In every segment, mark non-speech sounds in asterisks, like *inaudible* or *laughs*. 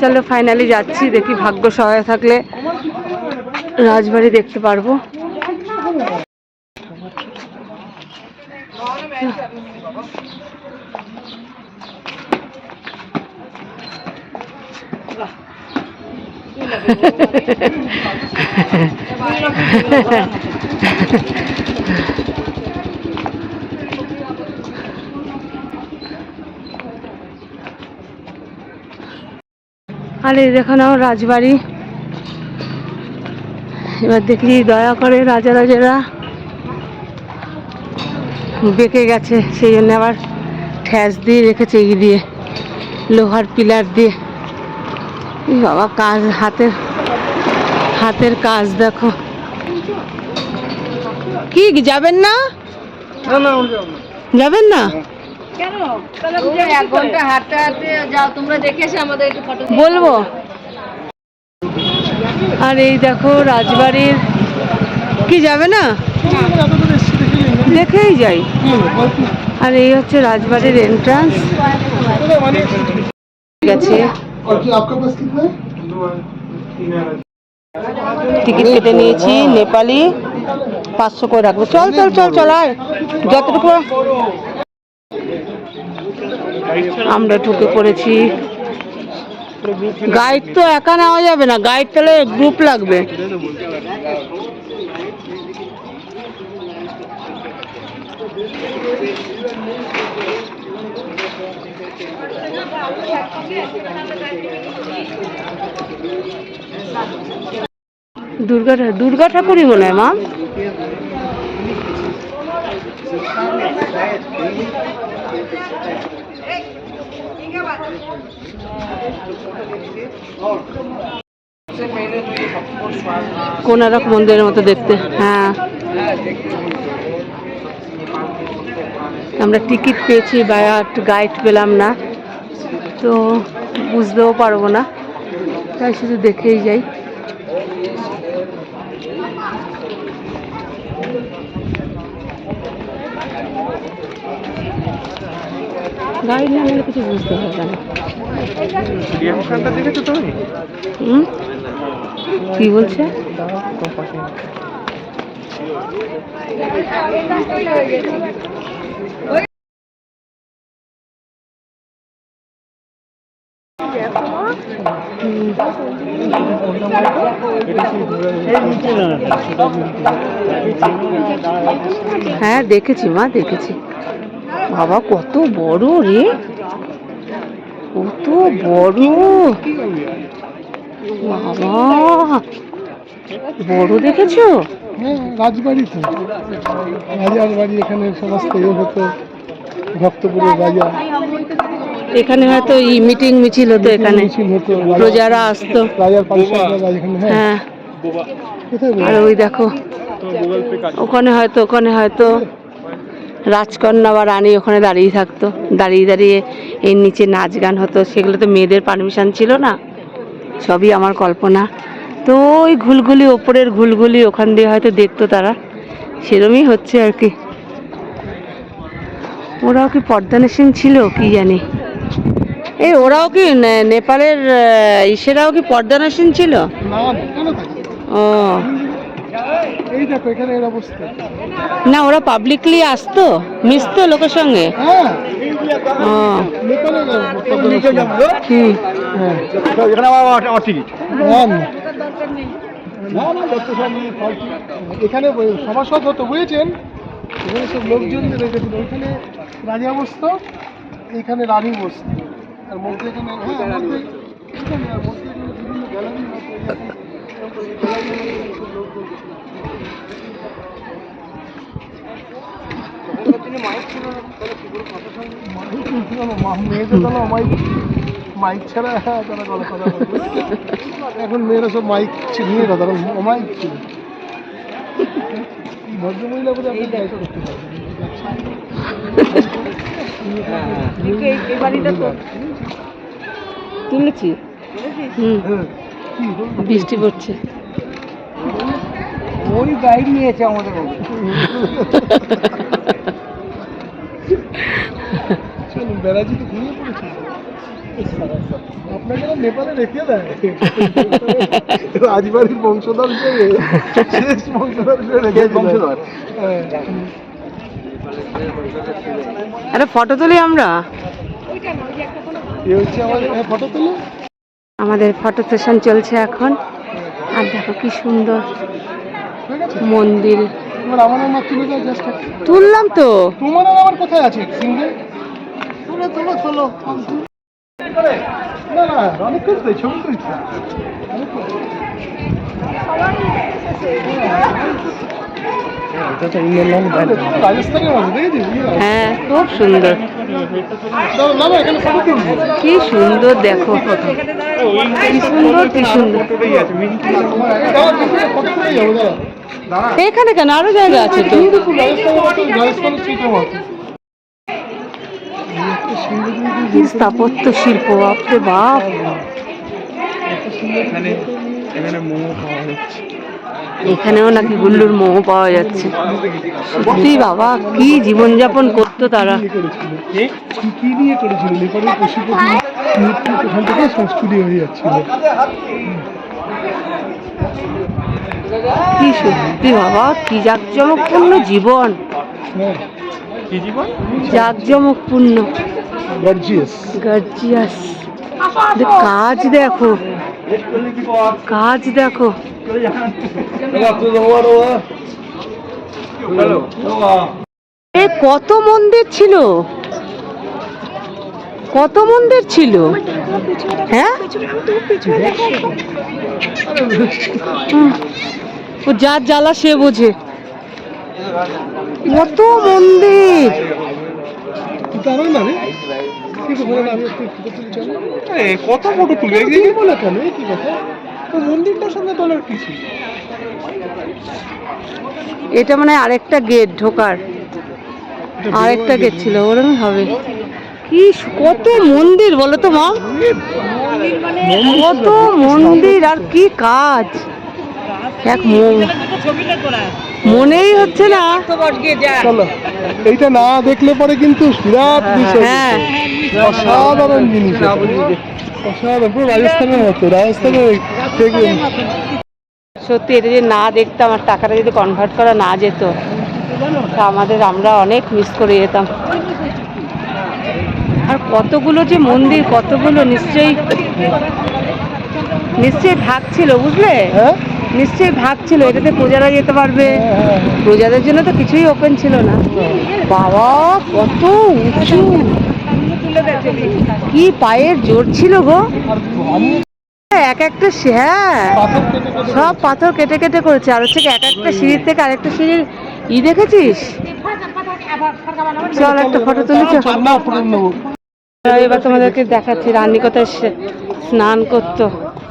চলো ফাইনালি যাচ্ছি দেখি ভাগ্য সহায় থাকলে রাজবাড়ি দেখতে পারব। আর এই দেখো নাও রাজবাড়ি। এবার দেখলি দয়া করে রাজা রাজারা বেঁকে গেছে সেই জন্য আবার ঠ্যাস দিয়ে রেখেছে ই দিয়ে লোহার পিলার দিয়ে। বাবা কাজ হাতের হাতের কাজ দেখো। কি যাবেন না? যাবেন না? এক বলব? আর এই দেখো রাজবাড়ির কি যাবে না? দেখেই যাই। আর এই হচ্ছে রাজবাড়ির এন্ট্রান্স গেছে। টিকিট কেটে নিয়েছি নেপালি। পাঁচশো করে রাখব। চল চল চল চল আর যতটুকু আমরা ঢুকে পড়েছি। গাইড তো একা নেওয়া যাবে না, গাইড তাহলে গ্রুপ লাগবে। দুর্গা দুর্গা ঠাকুরই মনে হয়, মা? কোনারক মন্দিরের মতো দেখতে হ্যাঁ। আমরা টিকিট পেয়েছি বাট গাইড পেলাম না, তো বুঝতেও পারব না। তাই শুধু দেখেই যাই। গাইড না নিলে কিছু বুঝতে পারবে না। কি বলছে? হ্যাঁ দেখেছি মা দেখেছি। বাবা কত বড় রে। কত বড়। বাবা বড় দেখেছ? হ্যাঁ রাজবাড়ি তো। রাজার বাড়ি এখানে সমস্ত ইয়ে হতো ভক্তপুরের রাজা। এখানে হয়তো ই মিটিং মিছিল হতো এখানে। প্রজারা আসতো। রাজার হ্যাঁ। হ্যাঁ। আর ওই দেখো ওখানে হয়তো ওখানে হয়তো। রাজকন্যা বা রানী ওখানে দাঁড়িয়ে থাকতো। দাঁড়িয়ে দাঁড়িয়ে এর নিচে নাচ গান হতো। সেগুলো তো মেয়েদের পারমিশন ছিল না। সবই আমার কল্পনা। তো ওই ঘুলঘুলি ওপরের ঘুলঘুলি ওখান দিয়ে হয়তো দেখতো তারা। সেরমই হচ্ছে আর কি। ওরাও কি পর্দানেশন ছিল কি জানি? এই ওরাও কি নেপালের ইসেরাও কি পর্দানেশন ছিল? ও। এই দেখো এখানে এর অবস্থা না ওরা পাবলিকলি আসতো মিশতো লোকের সঙ্গে। হ্যাঁ। হ্যাঁ এখানে। এখানে সভাসদ হতো বুঝেছেন? এখানে সব লোকজন রেখেছিল ওইখানে রাজা বসতো এইখানে রানী বসতো। আর মধ্যে এখানে হ্যাঁ মধ্যে এখানে আর মধ্যে এখানে বিভিন্ন গ্যালারি মেয়েদের বেলা মাইক মাইক ছাড়া তারা গলা কথা এখন মেয়েরা সব মাইক নিয়ে কথা বলে, মাইক ছিল ভদ্রমহিলা হয়। আপনার করতে পারবেন তুলেছি। হুম হ্যাঁ? বৃষ্টি পড়ছে। ওই গাইড নিয়েছে আমাদের চলুন ব্যারাজি তো ঘুমিয়ে পড়েছে। আপনাকে না নেপালে রেখে দেয়। রাজবাড়ির বংশধর হিসেবে শেষ বংশধর হিসেবে রেখে বংশধর? আরে ফটো তুলি আমরা? এ হচ্ছে আমাদের হ্যাঁ ফটো তুলো। আমাদের ফটো সেশন চলছে এখন। আর দেখো কি সুন্দর মন্দির। তুললাম তো। তোমার আমার কোথায় আছে? তুলো তুলো তুলো হ্যাঁ খুব সুন্দর। এখানে কি সুন্দর দেখো কি সুন্দর কি সুন্দর। এখানে কেন? আরও জায়গা আছে তো। স্থাপত্য শিল্প বাপরে বাপ। এখানেও নাকি গুল্লুর মোমো পাওয়া যাচ্ছে। সত্যি বাবা কি জীবনযাপন করতো তারা। কি? কি নিয়ে করেছিল? নেপালের পশুপতি মৃত্যু ওখান থেকে সব হয়ে যাচ্ছিল। কি সত্যি বাবা কি জাঁকজমকপূর্ণ জীবন। হ্যাঁ। জাঁকজমকপূর্ণ। গর্জিয়াস। গর্জিয়াস। কাজ দেখো। কাজ দেখো। এ কত মন্দির ছিল? কত মন্দির ছিল? হ্যাঁ? ও যার জ্বালা সে বোঝে। কত মন্দির? তুলি কত ফটো তুলবে? কি বলে কেন কি কথা? তো মন্দিরটার সঙ্গে তোলার কিছু এটা মানে আরেকটা গেট ঢোকার। আরেকটা গেট ছিল ওরকম হবে। কি কত মন্দির বলো তো মা? কত মন্দির আর কি কাজ? এক মন- মনেই হচ্ছে না। চলো এইটা না দেখলে পরে কিন্তু বিরাট বিষয়। হ্যাঁ অসাধারণ জিনিস। অসাধারণ পুরো রাজস্থানের মতো রাজস্থানের সত্যি এটা যদি না দেখতাম আর টাকাটা যদি কনভার্ট করা না যেত তা আমাদের আমরা অনেক মিস করে যেতাম। আর কতগুলো যে মন্দির কতগুলো নিশ্চয়ই নিশ্চয়ই ভাগ ছিল বুঝলে? হ্যাঁ? নিশ্চয়ই ভাগ ছিল এটাতে প্রজারা যেতে পারবে। হ্যাঁ, প্রজাদের জন্য তো কিছুই ওপেন ছিল না। বাবা কত উঁচু। কি পায়ের জোর ছিল গো? এক একটা হ্যাঁ সব পাথর কেটে কেটে করেছে। আর হচ্ছে এক একটা সিঁড়ির থেকে আরেকটা সিঁড়ির ই দেখেছিস? চল একটা ফটো তুলি এবার তোমাদেরকে দেখাচ্ছি, রানী কোথায় স্নান করতো।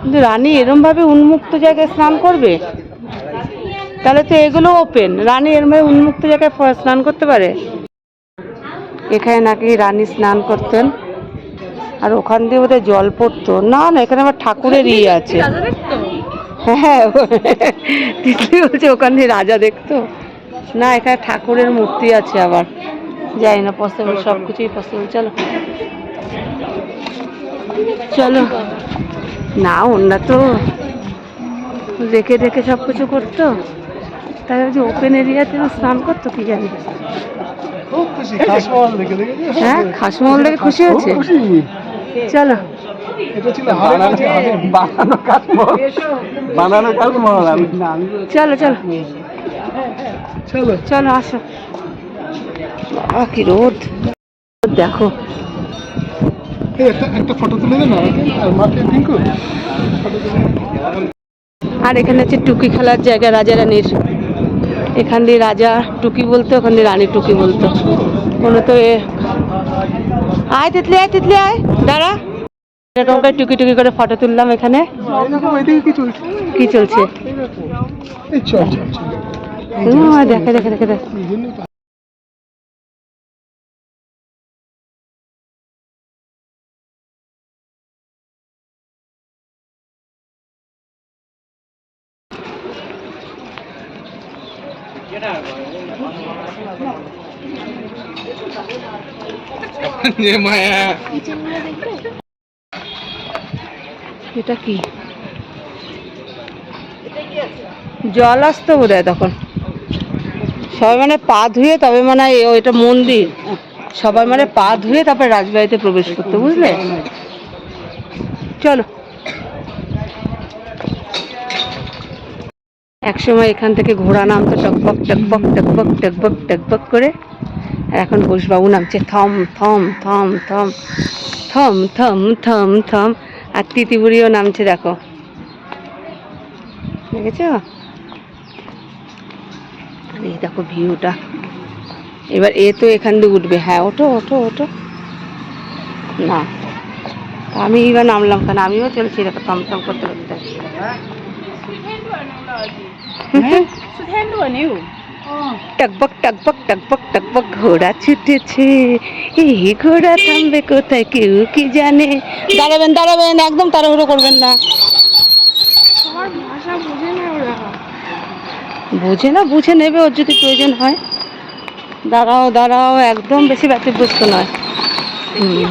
কিন্তু রানী এরম ভাবে উন্মুক্ত জায়গায় স্নান করবে? তাহলে তো এগুলো ওপেন রানী এরম ভাবে উন্মুক্ত জায়গায় স্নান করতে পারে? এখানে নাকি রানী স্নান করতেন। আর ওখান দিয়ে বোধহয় জল পড়তো। না না এখানে আবার ঠাকুরের ইয়ে আছে। হ্যাঁ *laughs* তিতলি বলছে ওখান দিয়ে রাজা দেখতো। না এখানে ঠাকুরের মূর্তি আছে আবার। যাই না পসিবল সব কিছুই পসিবল চলো। চলো। না ওনারা তো রেখে রেখে সব কিছু করতো। তাই ওপেন এরিয়াতে স্নান করতো কি জানি। হ্যাঁ খাসমহল দেখে খুশি হয়েছে? চলো। না আমি। চলো চলো। চলো। চলো আসো। বাবা কি রোদ। দেখো। একটা ফটো তুলে। আর এখানে হচ্ছে টুকি খেলার জায়গা রাজা রানীর এখান দিয়ে রাজা টুকি বলতো ওখান দিয়ে রানী টুকি বলতো। কোনো তো এ আয় তিতলি আয় তিতলি আয় দাঁড়া। এরকম করে টুকি টুকি করে ফটো তুললাম এখানে। কি চলছে? দেখে দেখে দেখে। জল আসতো বোধ হয় তখন। সবাই মানে পা ধুয়ে তবে মানে ওইটা মন্দির। সবাই মানে পা ধুয়ে তারপরে রাজবাড়িতে প্রবেশ করতো, বুঝলে? চলো। একসময় এখান থেকে ঘোড়া নামতো টকবক টকবক টকবক টকবক টকবক করে আর এখন ঘোষবাবু নামছে থম থম থম থম থম থম থম থম আর তিতিবুড়িও নামছে দেখো দেখেছ এই দেখো ভিউটা এবার এ তো এখান দিয়ে উঠবে হ্যাঁ ওঠো ওঠো ওঠো না আমি এবার নামলাম কেন আমিও চলছি দেখো থম থম করতে করতে টকবক টকবক টকবক টকবক ঘোড়া ছুটেছে। এই ঘোড়া থামবে কোথায় কেউ কি জানে? দাঁড়াবেন দাঁড়াবেন একদম তাড়াহুড়ো করবেন না। বুঝে না বুঝে নেবে ওর যদি প্রয়োজন হয়। দাঁড়াও দাঁড়াও একদম বেশি ব্যতিব্যস্ত নয়। হুম।